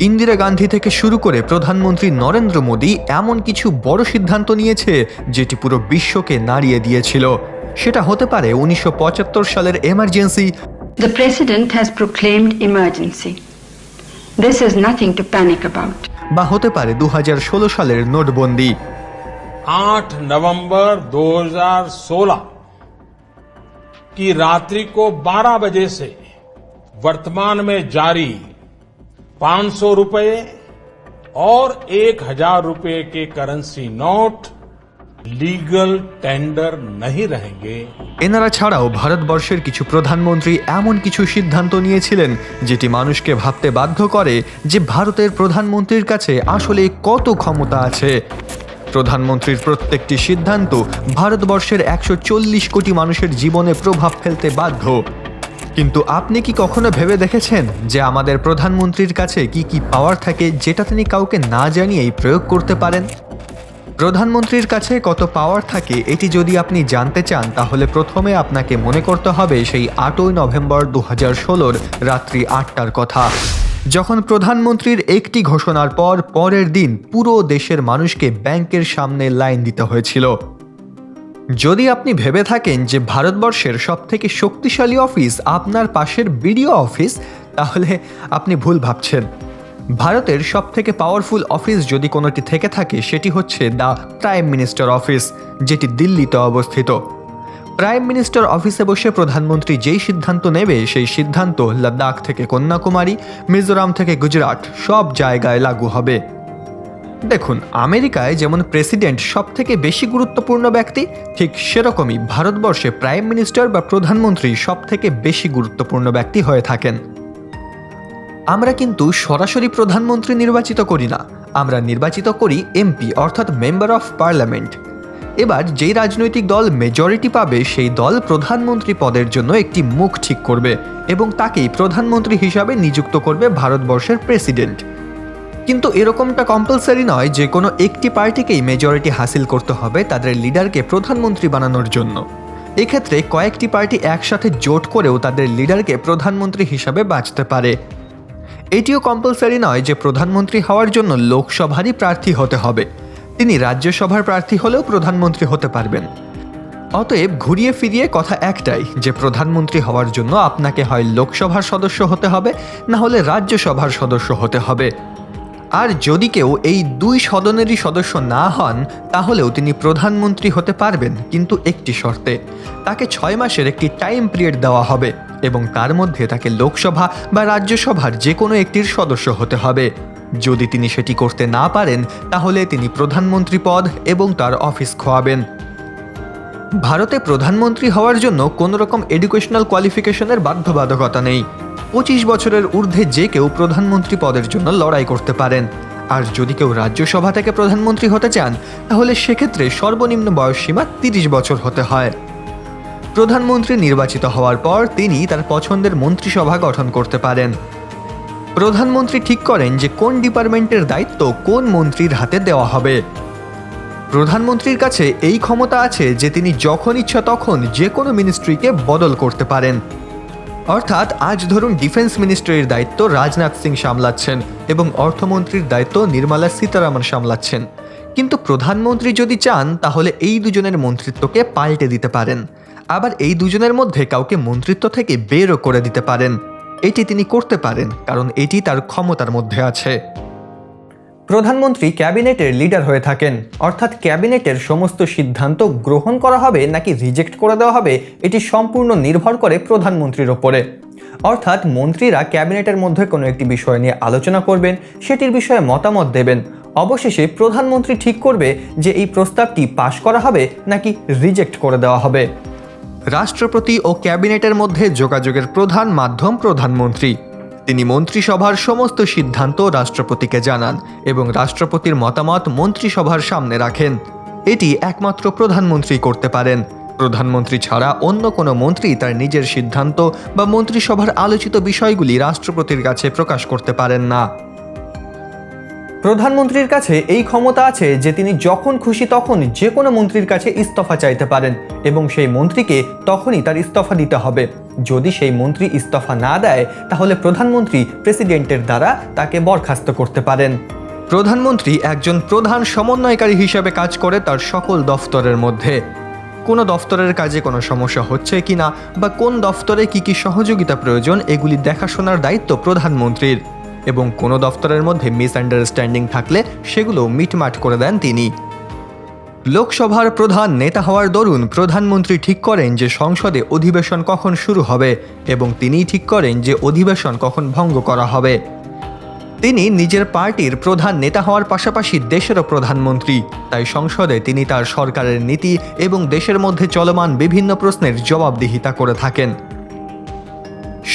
ইন্দিরা গান্ধী থেকে শুরু করে প্রধানমন্ত্রী নরেন্দ্র মোদী এমন কিছু বড় সিদ্ধান্ত নিয়েছে যেটি পুরো বিশ্বকে নাড়িয়ে দিয়েছিল সেটা হতে পারে উনিশশো সালের emergency The President has proclaimed emergency. This is nothing to panic about. বা হতে পারে দু সালের নোটবন্দি 8 नवंबर 2016 की रात्रि को 12 बजे से वर्तमान में जारी 500 रुपए और 1000 रुपए के करेंसी नोट लीगल टेंडर नहीं रहेंगे এনারা ছাড়াও ভারতবর্ষের কিছু প্রধানমন্ত্রী এমন কিছু সিদ্ধান্ত নিয়েছিলেন যেটি মানুষকে ভাবতে বাধ্য করে যে ভারতের প্রধানমন্ত্রীর কাছে আসলে কত ক্ষমতা আছে প্রধানমন্ত্রীর প্রত্যেকটি সিদ্ধান্ত ভারতবর্ষের একশো চল্লিশ কোটি মানুষের জীবনে প্রভাব ফেলতে বাধ্য কিন্তু আপনি কি কখনো ভেবে দেখেছেন যে আমাদের প্রধানমন্ত্রীর কাছে কি কি পাওয়ার থাকে যেটা তিনি কাউকে না জানিয়েই প্রয়োগ করতে পারেন? প্রধানমন্ত্রীর কাছে কত পাওয়ার থাকে এটি যদি আপনি জানতে চান, তাহলে প্রথমে আপনাকে মনে করতে হবে সেই আটই নভেম্বর দু হাজার ষোলোর রাত্রি আটটার কথা। যখন প্রধানমন্ত্রীর একটি ঘোষণার পর পরের দিন পুরো দেশের মানুষকে ব্যাংকের সামনে লাইন দিতে হয়েছিল। যদি আপনি ভেবে থাকেন যে ভারতবর্ষের সবথেকে শক্তিশালী অফিস আপনার পাশের বিডিও অফিস, তাহলে আপনি ভুল ভাবছেন। ভারতের সবথেকে পাওয়ারফুল অফিস যদি কোনোটি থেকে থাকে, সেটি হচ্ছে দ্য প্রাইম মিনিস্টার অফিস যেটি দিল্লিতে অবস্থিত। প্রাইম মিনিস্টার অফিসে বসে প্রধানমন্ত্রী যেই সিদ্ধান্ত নেবে, সেই সিদ্ধান্ত লাদাখ থেকে কন্যাকুমারী, মিজোরাম থেকে গুজরাট, সব জায়গায় লাগু হবে। দেখুন, আমেরিকায় যেমন প্রেসিডেন্ট সব থেকে বেশি গুরুত্বপূর্ণ ব্যক্তি, ঠিক সেরকমই ভারতবর্ষে প্রাইম মিনিস্টার বা প্রধানমন্ত্রী সব থেকে বেশি গুরুত্বপূর্ণ ব্যক্তি হয়ে থাকেন। আমরা কিন্তু সরাসরি প্রধানমন্ত্রী নির্বাচিত করি না, আমরা নির্বাচিত করি এমপি, অর্থাৎ মেম্বার অফ পার্লামেন্ট। এবার যেই রাজনৈতিক দল মেজরিটি পাবে, সেই দল প্রধানমন্ত্রী পদের জন্য একটি মুখ ঠিক করবে এবং তাকেই প্রধানমন্ত্রী হিসাবে নিযুক্ত করবে ভারতবর্ষের প্রেসিডেন্ট। কিন্তু এরকমটা কম্পালসারি নয়, যে কোনো একটি পার্টিকেই মেজরিটি হাসিল করতে হবে তাদের লিডারকে প্রধানমন্ত্রী বানানোর জন্য। এক্ষেত্রে কয়েকটি পার্টি একসাথে জোট করেও তাদের লিডারকে প্রধানমন্ত্রী হিসাবে বাঁচতে পারে। এটিও কম্পালসারি নয় যে প্রধানমন্ত্রী হওয়ার জন্য লোকসভারই প্রার্থী হতে হবে। তিনি রাজ্যসভার প্রার্থী হলেও প্রধানমন্ত্রী হতে পারবেন। অতএব ঘুরিয়ে ফিরিয়ে কথা একটাই, যে প্রধানমন্ত্রী হওয়ার জন্য আপনাকে হয় লোকসভার সদস্য হতে হবে, না হলে রাজ্যসভার সদস্য হতে হবে। আর যদি কেউ এই দুই সদনেরই সদস্য না হন, তাহলেও তিনি প্রধানমন্ত্রী হতে পারবেন, কিন্তু একটি শর্তে। তাকে ছয় মাসের একটি টাইম পিরিয়ড দেওয়া হবে এবং তার মধ্যে তাকে লোকসভা বা রাজ্যসভার যে কোনো একটির সদস্য হতে হবে। যদি তিনি সেটি করতে না পারেন, তাহলে তিনি প্রধানমন্ত্রী পদ এবং তার অফিস খোয়াবেন। ভারতে প্রধানমন্ত্রী হওয়ার জন্য কোনো রকম এডুকেশনাল কোয়ালিফিকেশনের বাধ্যবাধকতা নেই। পঁচিশ বছরের ঊর্ধ্বে যে কেউ প্রধানমন্ত্রী পদের জন্য লড়াই করতে পারেন। আর যদি কেউ রাজ্যসভা থেকে প্রধানমন্ত্রী হতে চান, তাহলে সেক্ষেত্রে সর্বনিম্ন বয়সসীমা তিরিশ বছর হতে হয়। প্রধানমন্ত্রী নির্বাচিত হওয়ার পর তিনি তার পছন্দের মন্ত্রিসভা গঠন করতে পারেন। প্রধানমন্ত্রী ঠিক করেন যে কোন ডিপার্টমেন্টের দায়িত্ব কোন মন্ত্রীর হাতে দেওয়া হবে। প্রধানমন্ত্রীর কাছে এই ক্ষমতা আছে যে তিনি যখন ইচ্ছা তখন যে কোনো মিনিস্ট্রিকে বদল করতে পারেন। অর্থাৎ আজ ধরুন ডিফেন্স মিনিস্ট্রির দায়িত্ব রাজনাথ সিং সামলাচ্ছেন এবং অর্থমন্ত্রীর দায়িত্ব নির্মলা সীতারামন সামলাচ্ছেন। কিন্তু প্রধানমন্ত্রী যদি চান, তাহলে এই দুজনের মন্ত্রিত্বকে পাল্টে দিতে পারেন। আবার এই দুজনের মধ্যে কাউকে মন্ত্রিত্ব থেকে বেরও করে দিতে পারেন। এটি তিনি করতে পারেন, কারণ এটি তার ক্ষমতার মধ্যে আছে। প্রধানমন্ত্রী ক্যাবিনেটের লিডার হয়ে থাকেন। অর্থাৎ ক্যাবিনেটের সমস্ত সিদ্ধান্ত গ্রহণ করা হবে নাকি রিজেক্ট করে দেওয়া হবে, এটি সম্পূর্ণ নির্ভর করে প্রধানমন্ত্রীর ওপরে। অর্থাৎ মন্ত্রীরা ক্যাবিনেটের মধ্যে কোনো একটি বিষয় নিয়ে আলোচনা করবেন, সেটির বিষয়ে মতামত দেবেন। অবশেষে প্রধানমন্ত্রী ঠিক করবে যে এই প্রস্তাবটি পাশ করা হবে নাকি রিজেক্ট করে দেওয়া হবে। রাষ্ট্রপতি ও ক্যাবিনেটের মধ্যে যোগাযোগের প্রধান মাধ্যম প্রধানমন্ত্রী। তিনি মন্ত্রিসভার সমস্ত সিদ্ধান্ত রাষ্ট্রপতিকে জানান এবং রাষ্ট্রপতির মতামত মন্ত্রিসভার সামনে রাখেন। এটি একমাত্র প্রধানমন্ত্রী করতে পারেন। প্রধানমন্ত্রী ছাড়া অন্য কোনো মন্ত্রী তার নিজের সিদ্ধান্ত বা মন্ত্রিসভার আলোচিত বিষয়গুলি রাষ্ট্রপতির কাছে প্রকাশ করতে পারেন না। প্রধানমন্ত্রীর কাছে এই ক্ষমতা আছে যে তিনি যখন খুশি তখন যে কোনো মন্ত্রীর কাছে ইস্তফা চাইতে পারেন এবং সেই মন্ত্রীকে তখনই তার ইস্তফা দিতে হবে। যদি সেই মন্ত্রী ইস্তফা না দেয়, তাহলে প্রধানমন্ত্রী প্রেসিডেন্টের দ্বারা তাকে বরখাস্ত করতে পারেন। প্রধানমন্ত্রী একজন প্রধান সমন্বয়কারী হিসেবে কাজ করে তার সকল দফতরের মধ্যে। কোনো দফতরের কাজে কোনো সমস্যা হচ্ছে কিনা বা কোন দফতরে কি কি সহযোগিতা প্রয়োজন, এগুলি দেখাশোনার দায়িত্ব প্রধানমন্ত্রীর। এবং কোনো দফতরের মধ্যে মিসআন্ডারস্ট্যান্ডিং থাকলে সেগুলো মিটমাট করে দেন তিনি। লোকসভার প্রধান নেতা হওয়ার দরুন প্রধানমন্ত্রী ঠিক করেন যে সংসদে অধিবেশন কখন শুরু হবে এবং তিনিই ঠিক করেন যে অধিবেশন কখন ভঙ্গ করা হবে। তিনি নিজের পার্টির প্রধান নেতা হওয়ার পাশাপাশি দেশেরও প্রধানমন্ত্রী, তাই সংসদে তিনি তার সরকারের নীতি এবং দেশের মধ্যে চলমান বিভিন্ন প্রশ্নের জবাবদিহিতা করে থাকেন।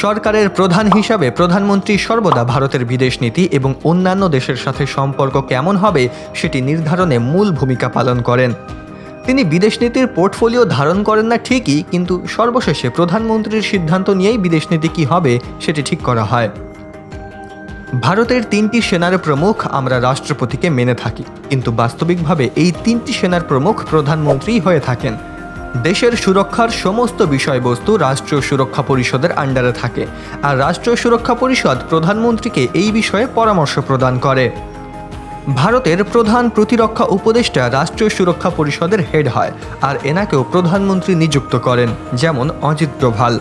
সরকারের প্রধান হিসাবে প্রধানমন্ত্রী সর্বদা ভারতের বিদেশ নীতি এবং অন্যান্য দেশের সাথে সম্পর্ক কেমন হবে সেটি নির্ধারণে মূল ভূমিকা পালন করেন। তিনি বিদেশ নীতির পোর্টফোলিও ধারণ করেন না ঠিকই, কিন্তু সর্বশেষে প্রধানমন্ত্রীর সিদ্ধান্ত নিয়েই বিদেশ নীতি কী হবে সেটি ঠিক করা হয়। ভারতের তিনটি সেনার প্রমুখ আমরা রাষ্ট্রপতিকে মেনে থাকি, কিন্তু বাস্তবিকভাবে এই তিনটি সেনার প্রমুখ প্রধানমন্ত্রী হয়ে থাকেন। দেশের সুরক্ষার সমস্ত বিষয়বস্তু রাষ্ট্রীয় সুরক্ষা পরিষদের আন্ডারে থাকে, আর রাষ্ট্রীয় সুরক্ষা পরিষদ প্রধানমন্ত্রীকে এই বিষয়ে পরামর্শ প্রদান করে। ভারতের প্রধান প্রতিরক্ষা উপদেষ্টা রাষ্ট্রীয় সুরক্ষা পরিষদের হেড হয়, আর এনাকেও প্রধানমন্ত্রী নিযুক্ত করেন, যেমন অজিত ডোভাল।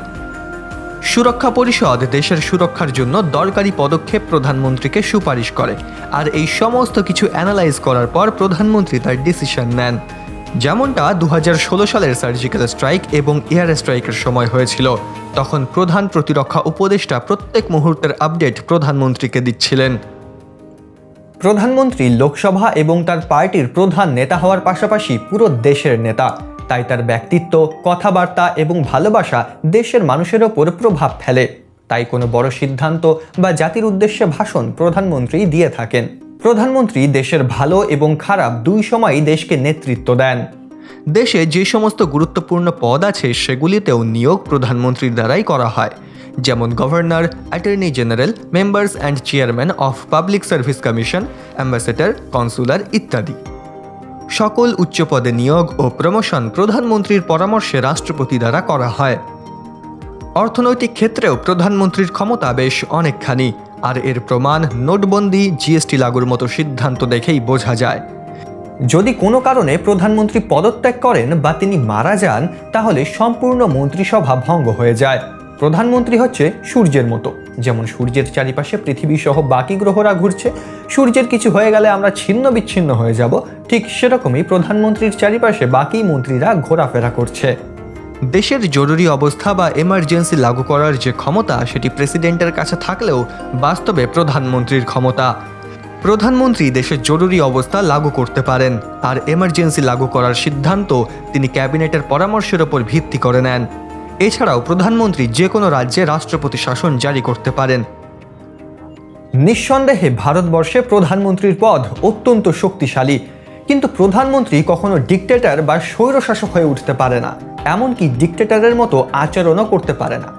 সুরক্ষা পরিষদ দেশের সুরক্ষার জন্য দরকারি পদক্ষেপ প্রধানমন্ত্রীকে সুপারিশ করে, আর এই সমস্ত কিছু অ্যানালাইজ করার পর প্রধানমন্ত্রী তার ডিসিশন নেন। যেমনটা দু হাজার ষোলো সালের সার্জিক্যাল স্ট্রাইক এবং এয়ার স্ট্রাইকের সময় হয়েছিল, তখন প্রধান প্রতিরক্ষা উপদেষ্টা প্রত্যেক মুহূর্তের আপডেট প্রধানমন্ত্রীকে দিচ্ছিলেন। প্রধানমন্ত্রী লোকসভা এবং তার পার্টির প্রধান নেতা হওয়ার পাশাপাশি পুরো দেশের নেতা। তাই তার ব্যক্তিত্ব, কথাবার্তা এবং ভালোবাসা দেশের মানুষের ওপর প্রভাব ফেলে। তাই কোনো বড় সিদ্ধান্ত বা জাতির উদ্দেশ্যে ভাষণ প্রধানমন্ত্রী দিয়ে থাকেন। প্রধানমন্ত্রী দেশের ভালো এবং খারাপ দুই সময়ই দেশকে নেতৃত্ব দেন। দেশে যে সমস্ত গুরুত্বপূর্ণ পদ আছে, সেগুলিতেও নিয়োগ প্রধানমন্ত্রীর দ্বারাই করা হয়। যেমন governor, attorney general, members and chairman of public service commission, ambassador, consular ইত্যাদি। সকল উচ্চ পদে নিয়োগ ও প্রমোশন প্রধানমন্ত্রীর পরামর্শে রাষ্ট্রপতি দ্বারা করা হয়। অর্থনৈতিক ক্ষেত্রেও প্রধানমন্ত্রীর ক্ষমতা বেশ অনেকখানি। আর এর প্রমাণ নোটবন্দি জিএসটি লাগুর মতো সিদ্ধান্ত দেখেই বোঝা যায়। যদি কোনো কারণে প্রধানমন্ত্রী পদত্যাগ করেন বা তিনি মারা যান, তাহলে সম্পূর্ণ মন্ত্রিসভা ভঙ্গ হয়ে যায়। প্রধানমন্ত্রী হচ্ছে সূর্যের মতো। যেমন সূর্যের চারিপাশে পৃথিবী সহ বাকি গ্রহরা ঘুরছে, সূর্যের কিছু হয়ে গেলে আমরা ছিন্ন বিচ্ছিন্ন হয়ে যাব। ঠিক সেরকমই প্রধানমন্ত্রীর চারিপাশে বাকি মন্ত্রীরা ঘোরাফেরা করছে। দেশের জরুরি অবস্থা বা এমার্জেন্সি লাগু করার যে ক্ষমতা, সেটি প্রেসিডেন্টের কাছে থাকলেও বাস্তবে প্রধানমন্ত্রীর ক্ষমতা। প্রধানমন্ত্রী দেশের জরুরি অবস্থা লাগু করতে পারেন। আর এমার্জেন্সি লাগু করার সিদ্ধান্ত তিনি ক্যাবিনেটের পরামর্শের ওপর ভিত্তি করে নেন। এছাড়াও প্রধানমন্ত্রী যে কোনো রাজ্যে রাষ্ট্রপতি শাসন জারি করতে পারেন। নিঃসন্দেহে ভারতবর্ষে প্রধানমন্ত্রীর পদ অত্যন্ত শক্তিশালী। কিন্তু প্রধানমন্ত্রী কখনো ডিকটেটার বা স্বৈরশাসক হয়ে উঠতে পারে না। এমনকি ডিকটেটরের মতো আচরণও করতে পারে না।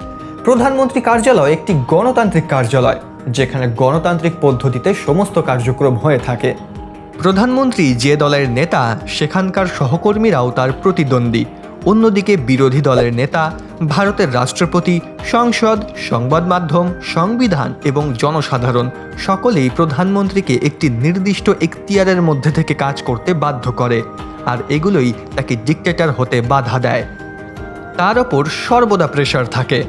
প্রধানমন্ত্রী কার্যালয় একটি গণতান্ত্রিক কার্যালয়, যেখানে গণতান্ত্রিক পদ্ধতিতে সমস্ত কার্যক্রম হয়ে থাকে। প্রধানমন্ত্রী যে দলের নেতা, সেখানকার সহকর্মীরাও তার প্রতিদ্বন্দ্বী। অন্যদিকে বিরোধী দলের নেতা, ভারতের রাষ্ট্রপতি, সংসদ, সংবাদ মাধ্যম, সংবিধান এবং জনসাধারণ, সকলেই প্রধানমন্ত্রীকে একটি নির্দিষ্ট এখতিয়ারের মধ্যে থেকে কাজ করতে বাধ্য করে, আর এগুলোই তাকে ডিকটেটর হতে বাধা দেয়। তার ওপর সর্বদা প্রেশার থাকে।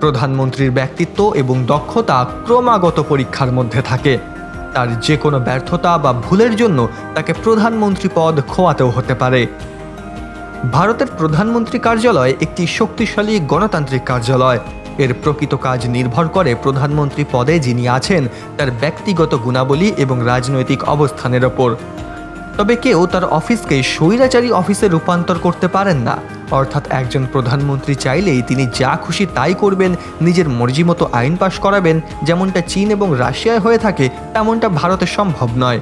প্রধানমন্ত্রীর ব্যক্তিত্ব এবং দক্ষতা ক্রমাগত পরীক্ষার মধ্যে থাকে। তার যে কোনো ব্যর্থতা বা ভুলের জন্য তাকে প্রধানমন্ত্রী পদ খোয়াতেও হতে পারে। ভারতের প্রধানমন্ত্রী কার্যালয় একটি শক্তিশালী গণতান্ত্রিক কার্যালয়। এর প্রকৃত কাজ নির্ভর করে প্রধানমন্ত্রী পদে যিনি আছেন, তার ব্যক্তিগত গুণাবলী এবং রাজনৈতিক অবস্থানের ওপর। তবে কেউ তার অফিসকে স্বৈরাচারী অফিসে রূপান্তর করতে পারেন না। অর্থাৎ একজন প্রধানমন্ত্রী চাইলেই তিনি যা খুশি তাই করবেন, নিজের মর্জি মতো আইন পাশ করাবেন, যেমনটা চীন এবং রাশিয়ায় হয়ে থাকে, তেমনটা ভারতে সম্ভব নয়।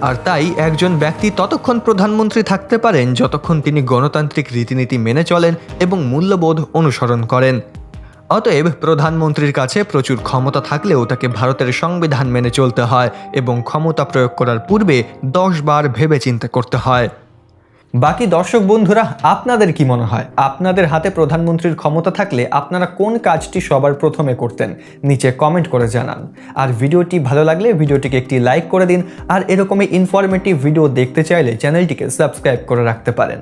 আর তাই একজন ব্যক্তি ততক্ষণ প্রধানমন্ত্রী থাকতে পারেন, যতক্ষণ তিনি গণতান্ত্রিক রীতিনীতি মেনে চলেন এবং মূল্যবোধ অনুসরণ করেন। অতএব প্রধানমন্ত্রীর কাছে প্রচুর ক্ষমতা থাকলেও তাকে ভারতের সংবিধান মেনে চলতে হয় এবং ক্ষমতা প্রয়োগ করার পূর্বে দশ বার ভেবে চিন্তা করতে হয়। বাকি দর্শক বন্ধুরা, আপনাদের কি মনে হয়? আপনাদের হাতে প্রধানমন্ত্রীর ক্ষমতা থাকলে আপনারা কোন কাজটি সবার প্রথমে করতেন? নিচে কমেন্ট করে জানান। আর ভিডিওটি ভালো লাগলে ভিডিওটিকে একটি লাইক করে দিন। আর এরকমই ইনফরমেটিভ ভিডিও দেখতে চাইলে চ্যানেলটিকে সাবস্ক্রাইব করে রাখতে পারেন।